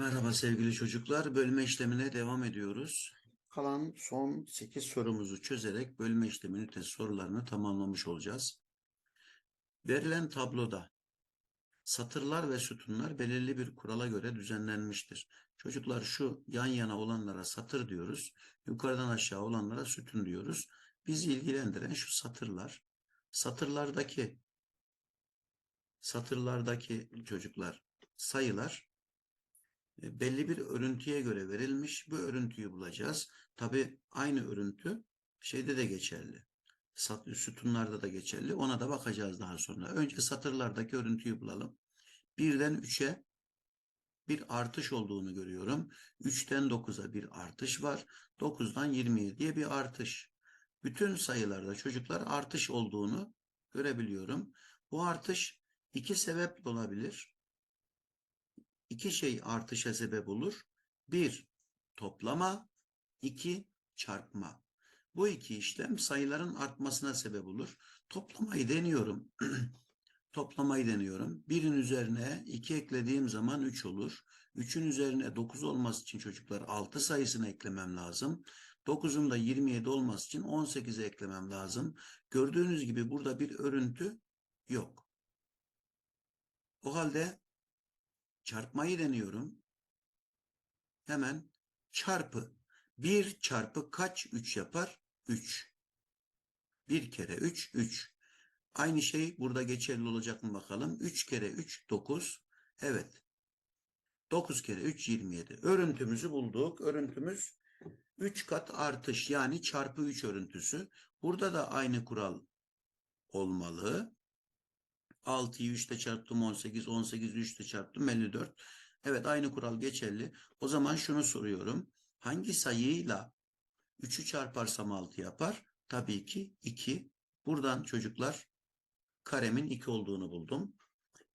Merhaba sevgili çocuklar. Bölme işlemine devam ediyoruz. Kalan son 8 sorumuzu çözerek bölme işlemi ünitesi sorularını tamamlamış olacağız. Verilen tabloda satırlar ve sütunlar belirli bir kurala göre düzenlenmiştir. Çocuklar şu yan yana olanlara satır diyoruz. Yukarıdan aşağı olanlara sütun diyoruz. Bizi ilgilendiren şu satırlar. Satırlardaki satırlardaki çocuklar sayılar belli bir örüntüye göre verilmiş. Bu örüntüyü bulacağız. Tabi aynı örüntü şeyde de geçerli. Sat, sütunlarda da geçerli. Ona da bakacağız daha sonra. Önce satırlardaki örüntüyü bulalım. Birden 3'e bir artış olduğunu görüyorum. 3'ten 9'a bir artış var. 9'dan 27'ye bir artış. Bütün sayılarda çocuklar artış olduğunu görebiliyorum. Bu artış iki sebeple olabilir iki şey artışa sebep olur. Bir, toplama. iki çarpma. Bu iki işlem sayıların artmasına sebep olur. Toplamayı deniyorum. Toplamayı deniyorum. Birin üzerine iki eklediğim zaman üç olur. Üçün üzerine dokuz olması için çocuklar altı sayısını eklemem lazım. Dokuzun da 27 olması için 18'e eklemem lazım. Gördüğünüz gibi burada bir örüntü yok. O halde Çarpmayı deniyorum. Hemen çarpı. 1 çarpı kaç 3 yapar? 3. 1 kere 3, 3. Aynı şey burada geçerli olacak mı bakalım. 3 kere 3, 9. Evet. 9 kere 3, 27. Örüntümüzü bulduk. Örüntümüz 3 kat artış yani çarpı 3 örüntüsü. Burada da aynı kural olmalı. 6'yı 3 ile çarptım 18, 18'i 3 ile çarptım 54. Evet aynı kural geçerli. O zaman şunu soruyorum. Hangi sayıyla 3'ü çarparsam 6 yapar? Tabii ki 2. Buradan çocuklar karemin 2 olduğunu buldum.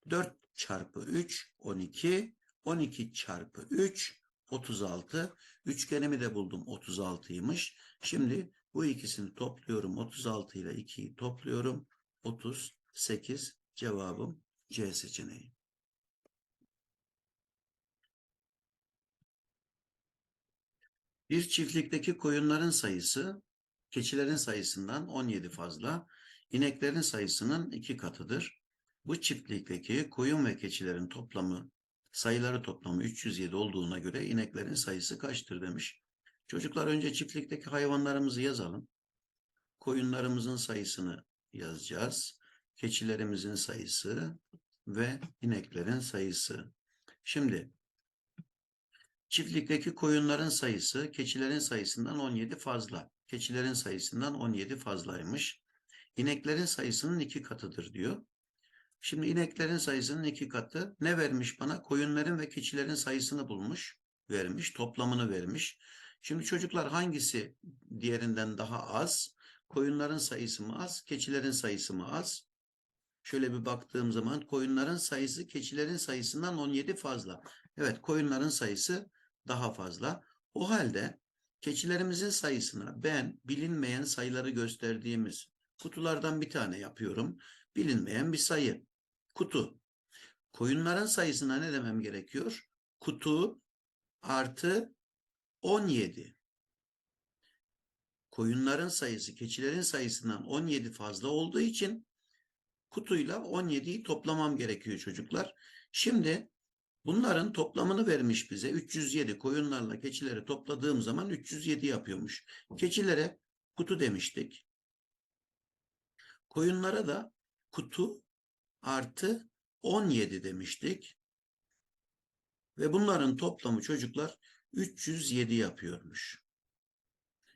4 çarpı 3 12. 12 çarpı 3 36. Üçgenimi de buldum 36'ymış. Şimdi bu ikisini topluyorum. 36 ile 2'yi topluyorum. 38 Cevabım C seçeneği. Bir çiftlikteki koyunların sayısı keçilerin sayısından 17 fazla, ineklerin sayısının iki katıdır. Bu çiftlikteki koyun ve keçilerin toplamı, sayıları toplamı 307 olduğuna göre ineklerin sayısı kaçtır demiş. Çocuklar önce çiftlikteki hayvanlarımızı yazalım. Koyunlarımızın sayısını yazacağız keçilerimizin sayısı ve ineklerin sayısı. Şimdi çiftlikteki koyunların sayısı keçilerin sayısından 17 fazla. Keçilerin sayısından 17 fazlaymış. İneklerin sayısının iki katıdır diyor. Şimdi ineklerin sayısının iki katı ne vermiş bana? Koyunların ve keçilerin sayısını bulmuş, vermiş, toplamını vermiş. Şimdi çocuklar hangisi diğerinden daha az? Koyunların sayısı mı az, keçilerin sayısı mı az? Şöyle bir baktığım zaman koyunların sayısı keçilerin sayısından 17 fazla. Evet koyunların sayısı daha fazla. O halde keçilerimizin sayısına ben bilinmeyen sayıları gösterdiğimiz kutulardan bir tane yapıyorum. Bilinmeyen bir sayı. Kutu. Koyunların sayısına ne demem gerekiyor? Kutu artı 17. Koyunların sayısı keçilerin sayısından 17 fazla olduğu için kutuyla 17'yi toplamam gerekiyor çocuklar. Şimdi bunların toplamını vermiş bize. 307 koyunlarla keçileri topladığım zaman 307 yapıyormuş. Keçilere kutu demiştik. Koyunlara da kutu artı 17 demiştik. Ve bunların toplamı çocuklar 307 yapıyormuş.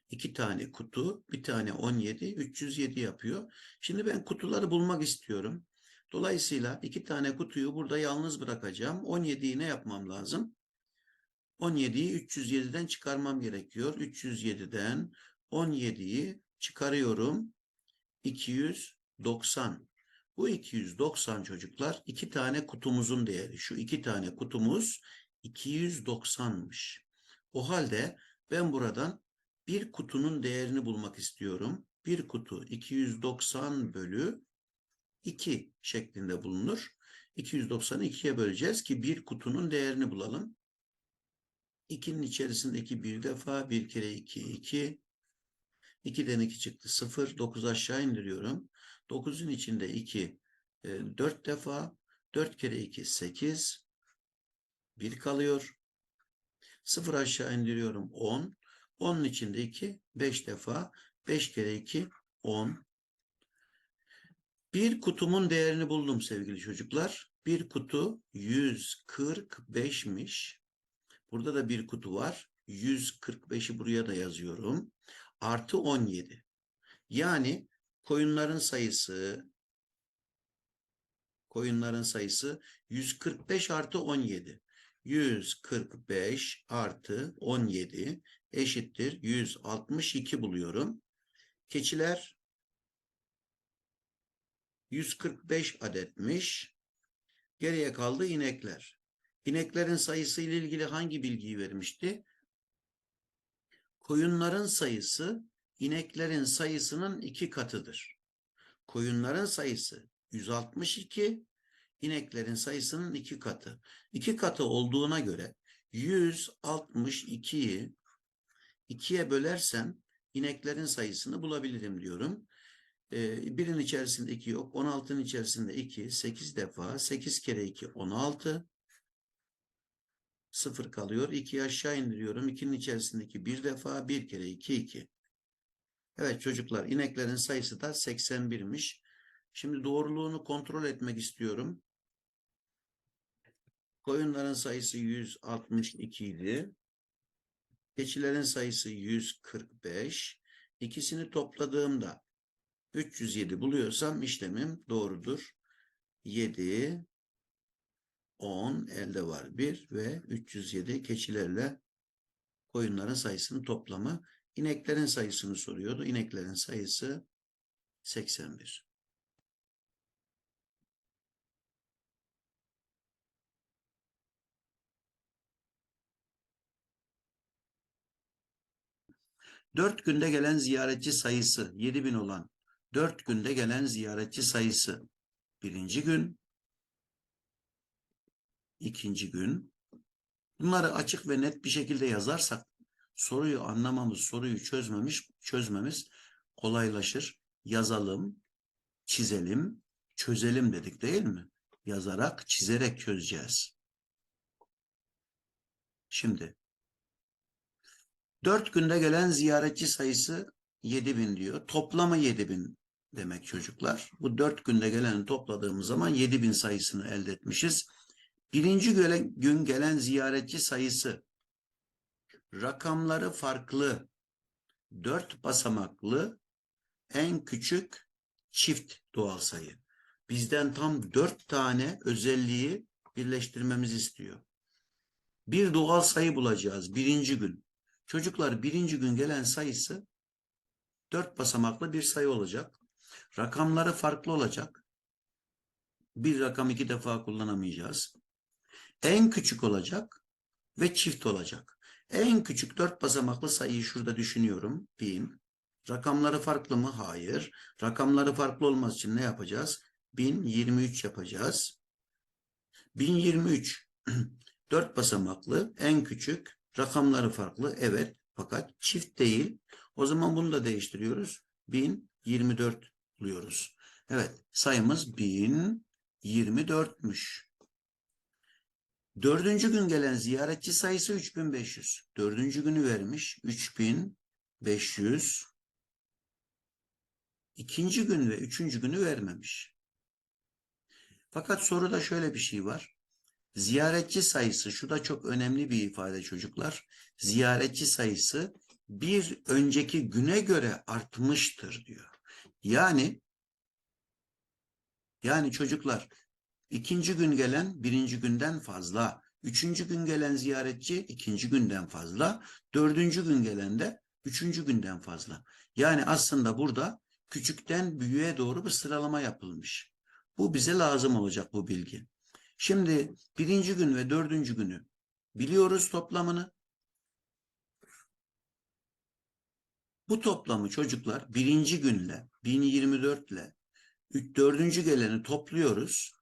İki tane kutu, bir tane 17, 307 yapıyor. Şimdi ben kutuları bulmak istiyorum. Dolayısıyla iki tane kutuyu burada yalnız bırakacağım. 17'yi ne yapmam lazım? 17'yi 307'den çıkarmam gerekiyor. 307'den 17'yi çıkarıyorum. 290. Bu 290 çocuklar iki tane kutumuzun değeri. Şu iki tane kutumuz 290'mış. O halde ben buradan bir kutunun değerini bulmak istiyorum. Bir kutu 290 bölü 2 şeklinde bulunur. 290'ı 2'ye böleceğiz ki bir kutunun değerini bulalım. 2'nin içerisindeki bir defa bir kere 2 2 2'den 2 çıktı 0 9 aşağı indiriyorum. 9'un içinde 2 4 defa 4 kere 2 8 1 kalıyor. 0 aşağı indiriyorum 10. 10'un içinde 2 5 defa 5 kere 2 10. Bir kutumun değerini buldum sevgili çocuklar. Bir kutu 145'miş. Burada da bir kutu var. 145'i buraya da yazıyorum. Artı 17. Yani koyunların sayısı koyunların sayısı 145 artı 17. 145 artı 17 eşittir 162 buluyorum. Keçiler 145 adetmiş. Geriye kaldı inekler. İneklerin sayısı ile ilgili hangi bilgiyi vermişti? Koyunların sayısı ineklerin sayısının iki katıdır. Koyunların sayısı 162, ineklerin sayısının iki katı. İki katı olduğuna göre 162'yi ikiye bölersem ineklerin sayısını bulabilirim diyorum. Ee, birin içerisinde 2 yok. 16'nın içerisinde 2. 8 defa. 8 kere 2 16. 0 kalıyor. 2'yi aşağı indiriyorum. 2'nin içerisindeki bir defa. 1 kere 2 2. Evet çocuklar ineklerin sayısı da 81'miş. Şimdi doğruluğunu kontrol etmek istiyorum. Koyunların sayısı 162 idi. Keçilerin sayısı 145. İkisini topladığımda 307 buluyorsam işlemim doğrudur. 7, 10, elde var 1 ve 307 keçilerle koyunların sayısının toplamı. İneklerin sayısını soruyordu. İneklerin sayısı 81. Dört günde gelen ziyaretçi sayısı 7000 olan dört günde gelen ziyaretçi sayısı birinci gün, ikinci gün. Bunları açık ve net bir şekilde yazarsak soruyu anlamamız, soruyu çözmemiş, çözmemiz kolaylaşır. Yazalım, çizelim, çözelim dedik değil mi? Yazarak, çizerek çözeceğiz. Şimdi dört günde gelen ziyaretçi sayısı 7000 diyor. Toplamı 7000 demek çocuklar. Bu dört günde geleni topladığımız zaman 7000 sayısını elde etmişiz. Birinci gün gelen ziyaretçi sayısı rakamları farklı dört basamaklı en küçük çift doğal sayı. Bizden tam dört tane özelliği birleştirmemizi istiyor. Bir doğal sayı bulacağız birinci gün. Çocuklar birinci gün gelen sayısı dört basamaklı bir sayı olacak. Rakamları farklı olacak. Bir rakam iki defa kullanamayacağız. En küçük olacak ve çift olacak. En küçük dört basamaklı sayıyı şurada düşünüyorum. Bin. Rakamları farklı mı? Hayır. Rakamları farklı olması için ne yapacağız? 1023 yapacağız. 1023 dört basamaklı en küçük rakamları farklı evet fakat çift değil. O zaman bunu da değiştiriyoruz. 1024 buluyoruz. Evet sayımız 1024'müş. Dördüncü gün gelen ziyaretçi sayısı 3500. Dördüncü günü vermiş 3500. İkinci gün ve üçüncü günü vermemiş. Fakat soruda şöyle bir şey var. Ziyaretçi sayısı, şu da çok önemli bir ifade çocuklar. Ziyaretçi sayısı bir önceki güne göre artmıştır diyor. Yani yani çocuklar ikinci gün gelen birinci günden fazla, üçüncü gün gelen ziyaretçi ikinci günden fazla, dördüncü gün gelen de üçüncü günden fazla. Yani aslında burada küçükten büyüğe doğru bir sıralama yapılmış. Bu bize lazım olacak bu bilgi. Şimdi birinci gün ve dördüncü günü biliyoruz toplamını. Bu toplamı çocuklar birinci günle 1024 ile dördüncü geleni topluyoruz.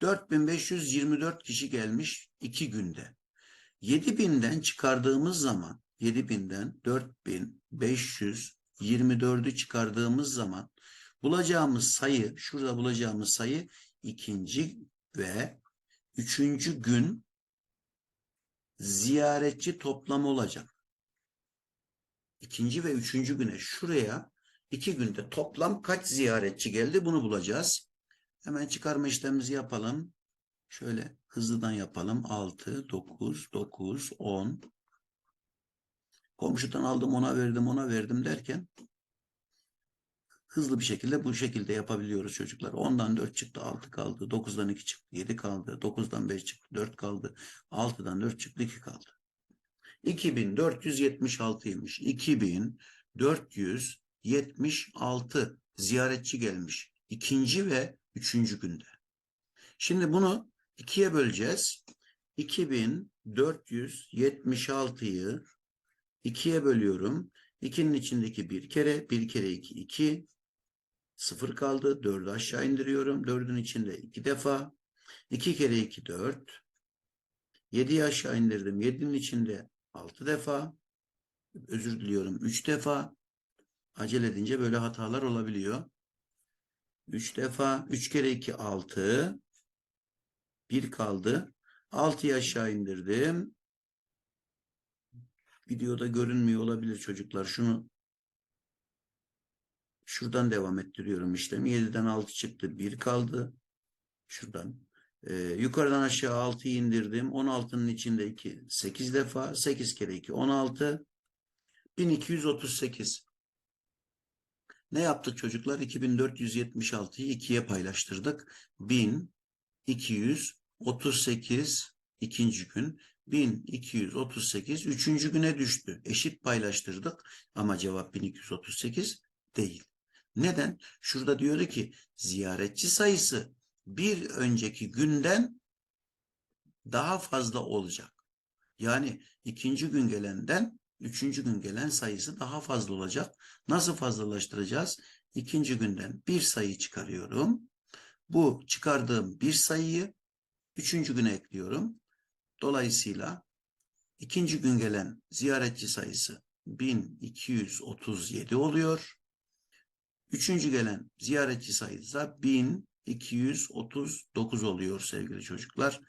4524 kişi gelmiş 2 günde. 7000'den çıkardığımız zaman 7000'den 4524'ü çıkardığımız zaman bulacağımız sayı şurada bulacağımız sayı ikinci ve üçüncü gün ziyaretçi toplamı olacak. İkinci ve üçüncü güne şuraya iki günde toplam kaç ziyaretçi geldi bunu bulacağız. Hemen çıkarma işlemimizi yapalım. Şöyle hızlıdan yapalım. 6, 9, 9, 10. Komşudan aldım ona verdim ona verdim derken hızlı bir şekilde bu şekilde yapabiliyoruz çocuklar. 10'dan 4 çıktı 6 kaldı. 9'dan 2 çıktı 7 kaldı. 9'dan 5 çıktı 4 kaldı. 6'dan 4 çıktı 2 kaldı. 2476'ymış. 2476 ziyaretçi gelmiş. İkinci ve üçüncü günde. Şimdi bunu ikiye böleceğiz. 2476'yı ikiye bölüyorum. 2'nin içindeki bir kere, bir kere 2, 2. 0 kaldı. 4'ü aşağı indiriyorum. 4'ün içinde 2 defa. 2 kere 2, 4. 7'yi aşağı indirdim. 7'nin içinde 6 defa. Özür diliyorum. 3 defa. Acele edince böyle hatalar olabiliyor. 3 defa. 3 kere 2, 6. 1 kaldı. 6'yı aşağı indirdim. Videoda görünmüyor olabilir çocuklar. Şunu şuradan devam ettiriyorum işlemi. 7'den 6 çıktı. 1 kaldı. Şuradan. Ee, yukarıdan aşağı 6'yı indirdim. 16'nın içinde 2. 8 defa. 8 kere 2. 16. 1238. Ne yaptık çocuklar? 2476'yı 2'ye paylaştırdık. 1238 ikinci gün. 1238 üçüncü güne düştü. Eşit paylaştırdık ama cevap 1238 değil. Neden? Şurada diyordu ki ziyaretçi sayısı bir önceki günden daha fazla olacak. Yani ikinci gün gelenden üçüncü gün gelen sayısı daha fazla olacak. Nasıl fazlalaştıracağız? İkinci günden bir sayı çıkarıyorum. Bu çıkardığım bir sayıyı üçüncü güne ekliyorum. Dolayısıyla ikinci gün gelen ziyaretçi sayısı 1237 oluyor. Üçüncü gelen ziyaretçi sayısı da 1239 oluyor sevgili çocuklar.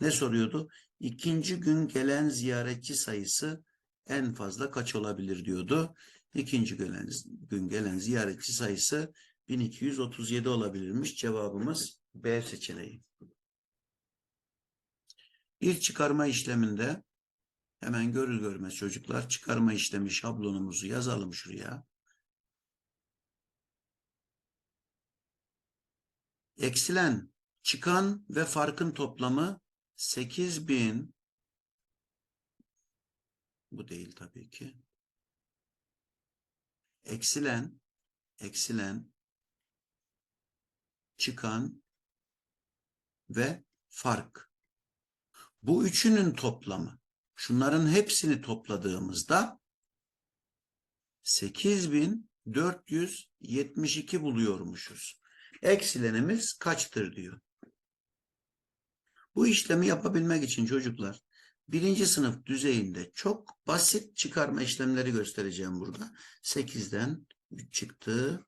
Ne soruyordu? İkinci gün gelen ziyaretçi sayısı en fazla kaç olabilir diyordu. İkinci gelen, gün gelen ziyaretçi sayısı 1237 olabilirmiş. Cevabımız B seçeneği. Bir çıkarma işleminde hemen görür görmez çocuklar çıkarma işlemi şablonumuzu yazalım şuraya. Eksilen, çıkan ve farkın toplamı 8000 bu değil tabii ki. Eksilen, eksilen, çıkan ve fark. Bu üçünün toplamı. Şunların hepsini topladığımızda 8472 buluyormuşuz. Eksilenimiz kaçtır diyor. Bu işlemi yapabilmek için çocuklar birinci sınıf düzeyinde çok basit çıkarma işlemleri göstereceğim burada. 8'den 3 çıktı,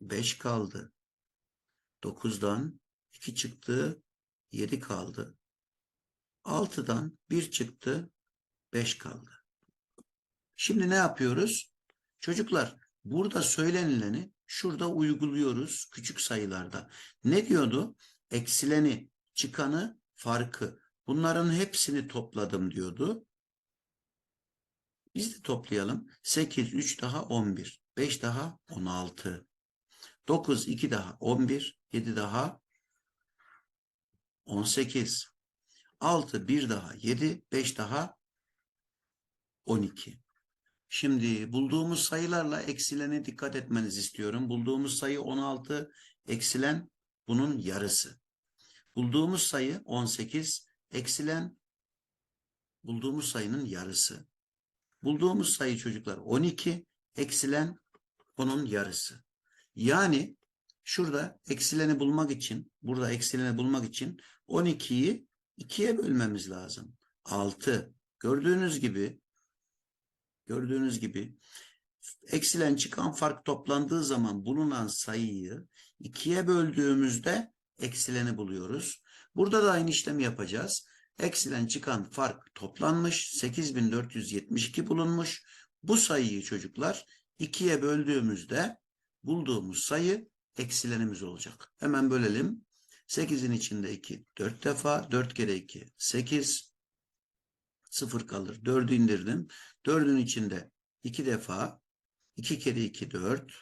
5 kaldı. 9'dan 2 çıktı, 7 kaldı. 6'dan 1 çıktı, 5 kaldı. Şimdi ne yapıyoruz? Çocuklar burada söylenileni şurada uyguluyoruz küçük sayılarda. Ne diyordu? Eksileni, çıkanı, farkı. Bunların hepsini topladım diyordu. Biz de toplayalım. 8, 3 daha 11. 5 daha 16. 9, 2 daha 11. 7 daha 18. 6, 1 daha 7. 5 daha 12. Şimdi bulduğumuz sayılarla eksilene dikkat etmenizi istiyorum. Bulduğumuz sayı 16, eksilen bunun yarısı. Bulduğumuz sayı 18, eksilen bulduğumuz sayının yarısı. Bulduğumuz sayı çocuklar 12, eksilen onun yarısı. Yani Şurada eksileni bulmak için, burada eksileni bulmak için 12'yi 2'ye bölmemiz lazım. 6. Gördüğünüz gibi gördüğünüz gibi eksilen çıkan fark toplandığı zaman bulunan sayıyı 2'ye böldüğümüzde eksileni buluyoruz. Burada da aynı işlemi yapacağız. Eksilen çıkan fark toplanmış. 8472 bulunmuş. Bu sayıyı çocuklar 2'ye böldüğümüzde bulduğumuz sayı eksilenimiz olacak. Hemen bölelim. 8'in içinde 2 4 defa. 4 kere 2 8. 0 kalır. 4'ü indirdim. 4'ün içinde 2 defa. 2 kere 2 4.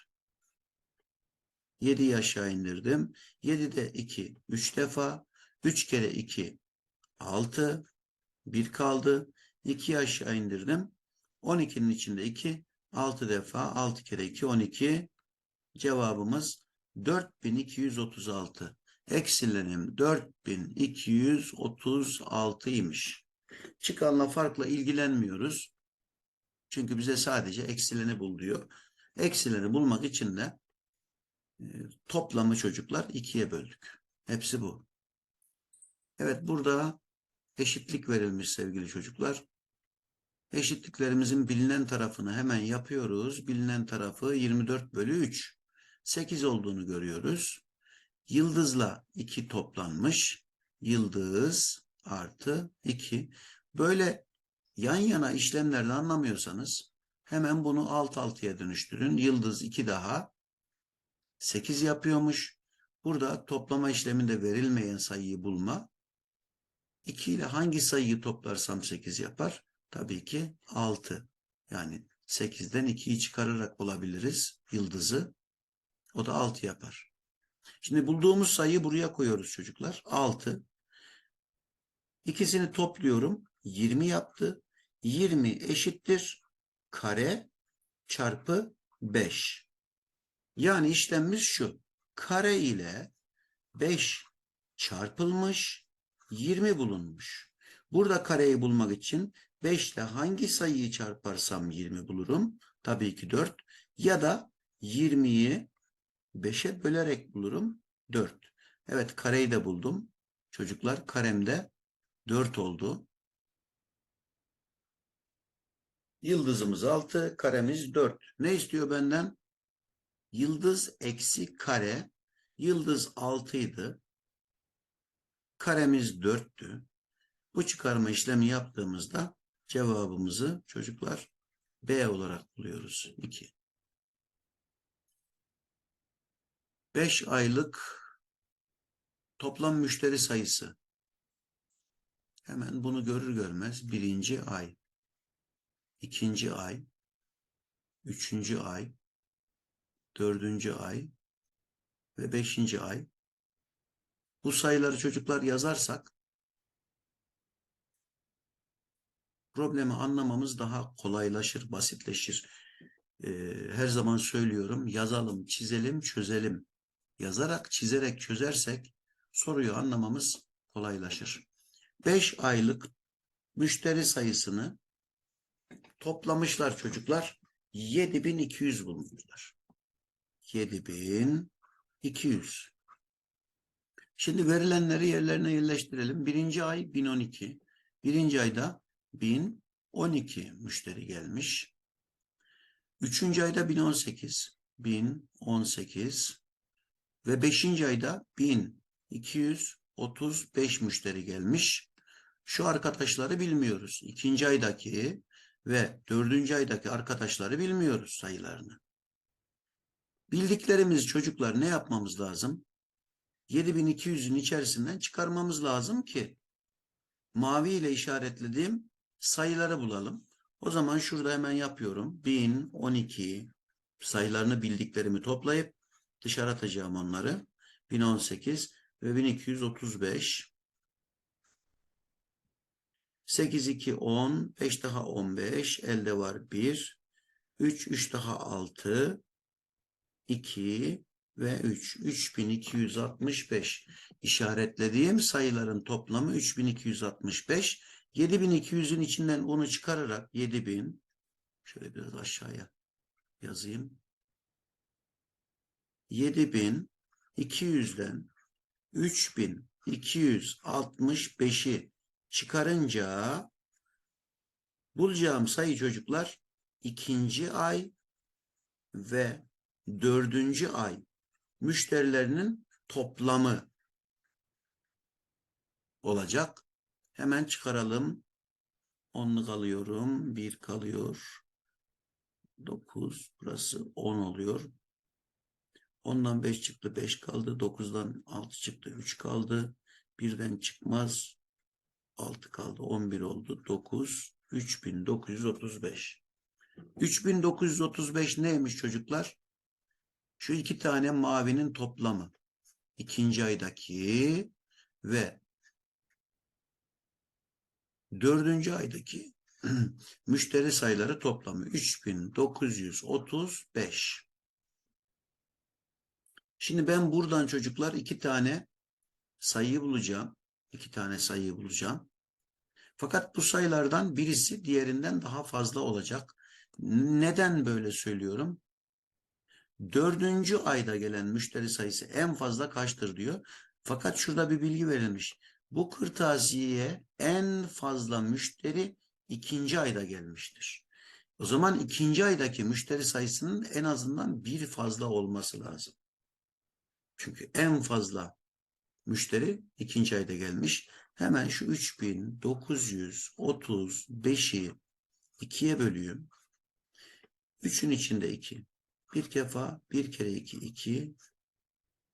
7'yi aşağı indirdim. 7'de 2 3 defa. 3 kere 2 6. 1 kaldı. 2'yi aşağı indirdim. 12'nin içinde 2. 6 defa. 6 kere 2 12. Cevabımız 4236. Eksilenim 4236 imiş. Çıkanla farkla ilgilenmiyoruz. Çünkü bize sadece eksileni bul diyor. Eksileni bulmak için de e, toplamı çocuklar ikiye böldük. Hepsi bu. Evet burada eşitlik verilmiş sevgili çocuklar. Eşitliklerimizin bilinen tarafını hemen yapıyoruz. Bilinen tarafı 24 bölü 3. 8 olduğunu görüyoruz. Yıldızla 2 toplanmış. Yıldız artı 2. Böyle yan yana işlemlerini anlamıyorsanız hemen bunu alt altıya dönüştürün. Yıldız 2 daha 8 yapıyormuş. Burada toplama işleminde verilmeyen sayıyı bulma. 2 ile hangi sayıyı toplarsam 8 yapar? Tabii ki 6. Yani 8'den 2'yi çıkararak bulabiliriz yıldızı. O da 6 yapar. Şimdi bulduğumuz sayıyı buraya koyuyoruz çocuklar. 6. İkisini topluyorum. 20 yaptı. 20 eşittir kare çarpı 5. Yani işlemimiz şu. Kare ile 5 çarpılmış 20 bulunmuş. Burada kareyi bulmak için 5 ile hangi sayıyı çarparsam 20 bulurum? Tabii ki 4. Ya da 20'yi 5'e bölerek bulurum 4. Evet kareyi de buldum. Çocuklar karemde 4 oldu. Yıldızımız 6, karemiz 4. Ne istiyor benden? Yıldız eksi kare. Yıldız 6 idi. Karemiz 4'tü. Bu çıkarma işlemi yaptığımızda cevabımızı çocuklar B olarak buluyoruz. 2. 5 aylık toplam müşteri sayısı. Hemen bunu görür görmez birinci ay, ikinci ay, üçüncü ay, dördüncü ay ve beşinci ay. Bu sayıları çocuklar yazarsak problemi anlamamız daha kolaylaşır, basitleşir. Ee, her zaman söylüyorum yazalım, çizelim, çözelim. Yazarak, çizerek çözersek soruyu anlamamız kolaylaşır. 5 aylık müşteri sayısını toplamışlar çocuklar. 7200 bulmuşlar. 7200. Şimdi verilenleri yerlerine yerleştirelim. Birinci ay 1012. Birinci ayda 1012 müşteri gelmiş. Üçüncü ayda 1018. 1018. Ve beşinci ayda 1235 müşteri gelmiş. Şu arkadaşları bilmiyoruz. İkinci aydaki ve dördüncü aydaki arkadaşları bilmiyoruz sayılarını. Bildiklerimiz çocuklar ne yapmamız lazım? 7200'ün içerisinden çıkarmamız lazım ki mavi ile işaretlediğim sayıları bulalım. O zaman şurada hemen yapıyorum. 1012 sayılarını bildiklerimi toplayıp dışarı atacağım onları. 1018 ve 1235 8, 2, 10, 5 daha 15, elde var 1, 3, 3 daha 6, 2 ve 3. 3265 işaretlediğim sayıların toplamı 3265. 7200'ün içinden onu çıkararak 7000 şöyle biraz aşağıya yazayım. 7000 200'den 3265'i çıkarınca bulacağım sayı çocuklar ikinci ay ve dördüncü ay müşterilerinin toplamı olacak. Hemen çıkaralım. Onluk alıyorum. Bir kalıyor. 9. Burası 10 oluyor. 10'dan 5 çıktı. 5 kaldı. 9'dan 6 çıktı. 3 kaldı. Birden çıkmaz. 6 kaldı. 11 oldu. 9. 3935. 3935 neymiş çocuklar? Şu iki tane mavinin toplamı. İkinci aydaki ve dördüncü aydaki müşteri sayıları toplamı 3935. Şimdi ben buradan çocuklar iki tane sayıyı bulacağım. İki tane sayıyı bulacağım. Fakat bu sayılardan birisi diğerinden daha fazla olacak. Neden böyle söylüyorum? Dördüncü ayda gelen müşteri sayısı en fazla kaçtır diyor. Fakat şurada bir bilgi verilmiş. Bu kırtasiyeye en fazla müşteri ikinci ayda gelmiştir. O zaman ikinci aydaki müşteri sayısının en azından bir fazla olması lazım. Çünkü en fazla müşteri ikinci ayda gelmiş. Hemen şu 3935'i ikiye bölüyorum. 3'ün içinde 2. Bir defa bir kere 2 2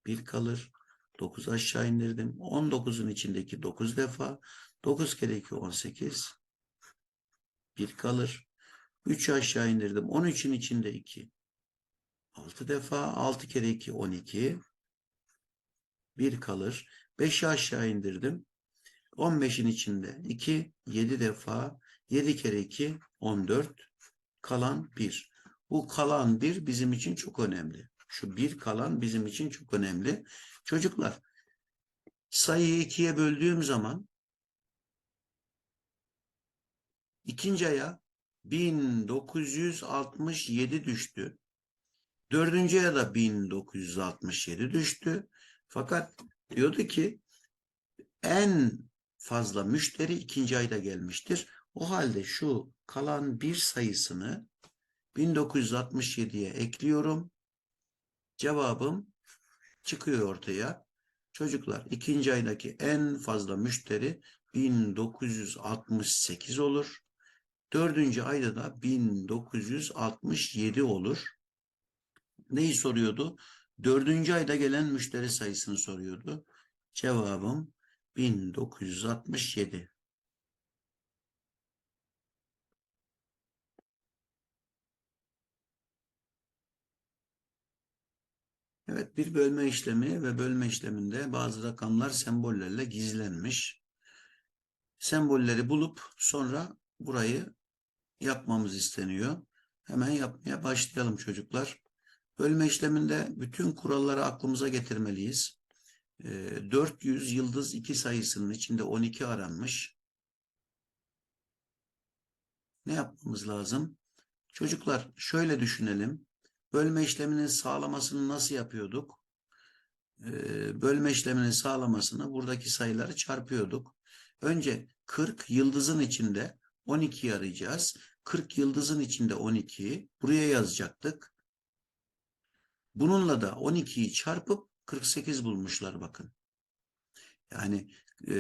bir kalır. 9 aşağı indirdim. 19'un içindeki 9 defa. 9 kere 2 18. Bir kalır. 3 aşağı indirdim. 13'ün içinde 2. 6 defa. 6 kere 2 12. Bir kalır. 5'i aşağı indirdim. 15'in içinde 2. 7 defa. 7 kere 2 14. Kalan 1. Bu kalan 1 bizim için çok önemli. Şu bir kalan bizim için çok önemli. Çocuklar sayıyı ikiye böldüğüm zaman ikinci aya 1967 düştü. Dördüncü aya da 1967 düştü. Fakat diyordu ki en fazla müşteri ikinci ayda gelmiştir. O halde şu kalan bir sayısını 1967'ye ekliyorum. Cevabım çıkıyor ortaya. Çocuklar ikinci aydaki en fazla müşteri 1968 olur. Dördüncü ayda da 1967 olur. Neyi soruyordu? Dördüncü ayda gelen müşteri sayısını soruyordu. Cevabım 1967. Evet bir bölme işlemi ve bölme işleminde bazı rakamlar sembollerle gizlenmiş. Sembolleri bulup sonra burayı yapmamız isteniyor. Hemen yapmaya başlayalım çocuklar. Bölme işleminde bütün kuralları aklımıza getirmeliyiz. 400 yıldız 2 sayısının içinde 12 aranmış. Ne yapmamız lazım? Çocuklar şöyle düşünelim. Bölme işleminin sağlamasını nasıl yapıyorduk? Ee, bölme işleminin sağlamasını buradaki sayıları çarpıyorduk. Önce 40 yıldızın içinde 12 arayacağız. 40 yıldızın içinde 12 buraya yazacaktık. Bununla da 12'yi çarpıp 48 bulmuşlar bakın. Yani e,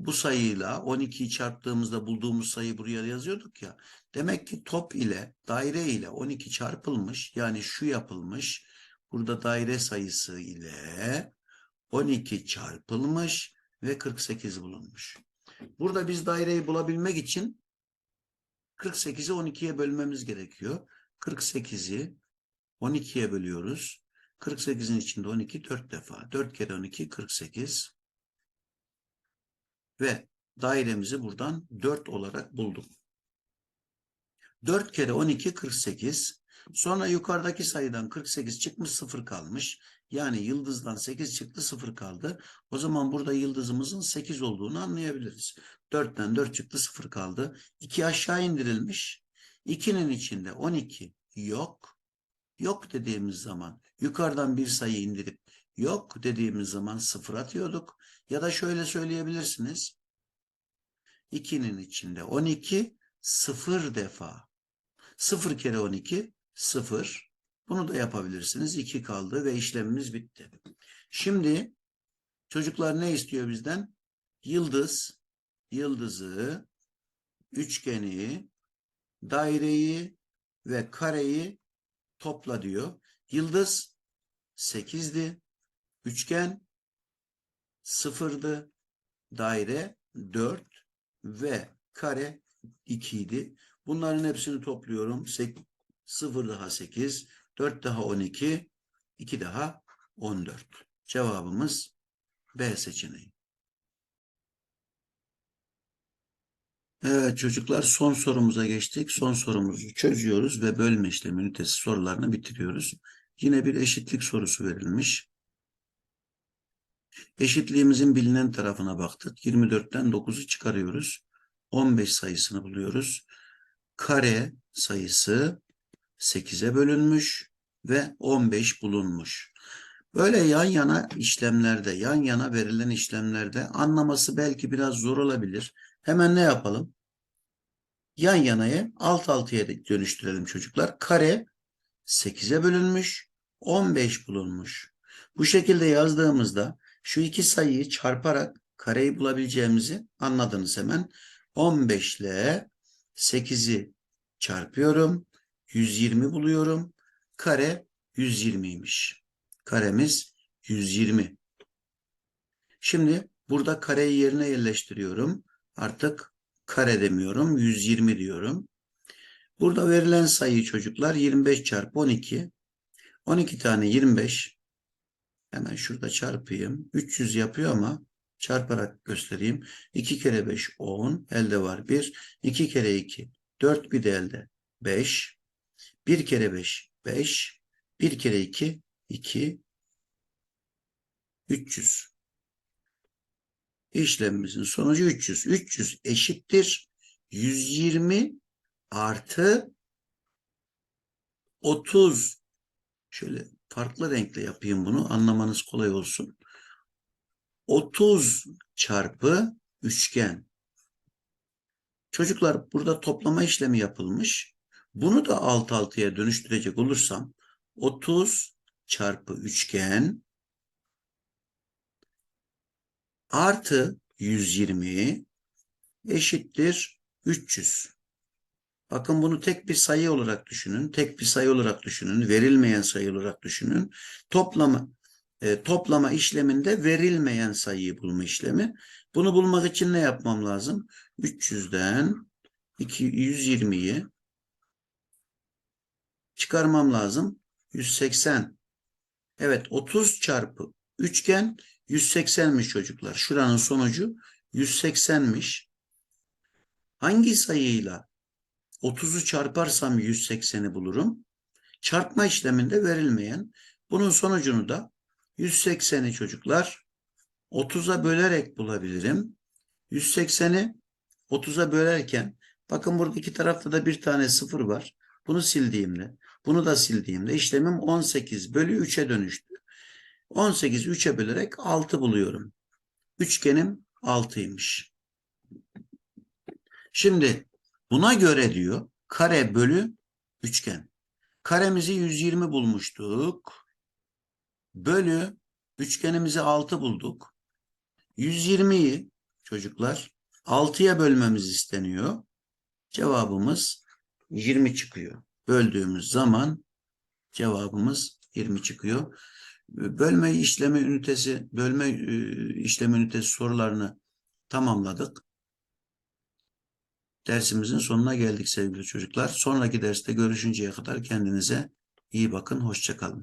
bu sayıyla 12'yi çarptığımızda bulduğumuz sayı buraya yazıyorduk ya. Demek ki top ile daire ile 12 çarpılmış. Yani şu yapılmış. Burada daire sayısı ile 12 çarpılmış ve 48 bulunmuş. Burada biz daireyi bulabilmek için 48'i 12'ye bölmemiz gerekiyor. 48'i 12'ye bölüyoruz. 48'in içinde 12 4 defa. 4 kere 12 48. Ve dairemizi buradan 4 olarak bulduk. 4 kere 12 48. Sonra yukarıdaki sayıdan 48 çıkmış 0 kalmış. Yani yıldızdan 8 çıktı 0 kaldı. O zaman burada yıldızımızın 8 olduğunu anlayabiliriz. 4'ten 4 çıktı 0 kaldı. 2 aşağı indirilmiş. 2'nin içinde 12 yok. Yok dediğimiz zaman yukarıdan bir sayı indirip yok dediğimiz zaman sıfır atıyorduk. Ya da şöyle söyleyebilirsiniz. 2'nin içinde 12 sıfır defa. 0 kere 12 0. Bunu da yapabilirsiniz. 2 kaldı ve işlemimiz bitti. Şimdi çocuklar ne istiyor bizden? Yıldız, yıldızı, üçgeni, daireyi ve kareyi topla diyor. Yıldız 8'di. Üçgen 0'dı. Daire 4 ve kare 2 idi. Bunların hepsini topluyorum. 0 daha 8, 4 daha 12, 2 daha 14. Cevabımız B seçeneği. Evet çocuklar son sorumuza geçtik. Son sorumuzu çözüyoruz ve bölme işlemi ünitesi sorularını bitiriyoruz. Yine bir eşitlik sorusu verilmiş. Eşitliğimizin bilinen tarafına baktık. 24'ten 9'u çıkarıyoruz. 15 sayısını buluyoruz. Kare sayısı 8'e bölünmüş ve 15 bulunmuş. Böyle yan yana işlemlerde, yan yana verilen işlemlerde anlaması belki biraz zor olabilir. Hemen ne yapalım? Yan yanaya alt altıya dönüştürelim çocuklar. Kare 8'e bölünmüş, 15 bulunmuş. Bu şekilde yazdığımızda şu iki sayıyı çarparak kareyi bulabileceğimizi anladınız hemen. 15 ile 8'i çarpıyorum. 120 buluyorum. Kare 120'ymiş. Karemiz 120. Şimdi burada kareyi yerine yerleştiriyorum. Artık kare demiyorum. 120 diyorum. Burada verilen sayı çocuklar 25 çarpı 12. 12 tane 25. Hemen şurada çarpayım. 300 yapıyor ama çarparak göstereyim. 2 kere 5 10. Elde var 1. 2 kere 2 4 bir de elde 5. 1 kere 5 5. 1 kere 2 2. 300. İşlemimizin sonucu 300. 300 eşittir. 120 artı 30. Şöyle farklı renkle yapayım bunu. Anlamanız kolay olsun. 30 çarpı üçgen. Çocuklar burada toplama işlemi yapılmış. Bunu da alt altıya dönüştürecek olursam 30 çarpı üçgen artı 120 eşittir 300. Bakın bunu tek bir sayı olarak düşünün. Tek bir sayı olarak düşünün. Verilmeyen sayı olarak düşünün. Toplama e, toplama işleminde verilmeyen sayıyı bulma işlemi. Bunu bulmak için ne yapmam lazım? 300'den 220'yi çıkarmam lazım. 180. Evet 30 çarpı üçgen 180'miş çocuklar. Şuranın sonucu 180'miş. Hangi sayıyla 30'u çarparsam 180'i bulurum. Çarpma işleminde verilmeyen. Bunun sonucunu da 180'i çocuklar 30'a bölerek bulabilirim. 180'i 30'a bölerken bakın burada iki tarafta da bir tane sıfır var. Bunu sildiğimde bunu da sildiğimde işlemim 18 bölü 3'e dönüştü. 18 3'e bölerek 6 buluyorum. Üçgenim 6'ymış. Şimdi buna göre diyor kare bölü üçgen. Karemizi 120 bulmuştuk. Bölü üçgenimizi 6 bulduk. 120'yi çocuklar 6'ya bölmemiz isteniyor. Cevabımız 20 çıkıyor. Böldüğümüz zaman cevabımız 20 çıkıyor. Bölme işlemi ünitesi, bölme e, işlemi ünitesi sorularını tamamladık. Dersimizin sonuna geldik sevgili çocuklar. Sonraki derste görüşünceye kadar kendinize iyi bakın. Hoşçakalın.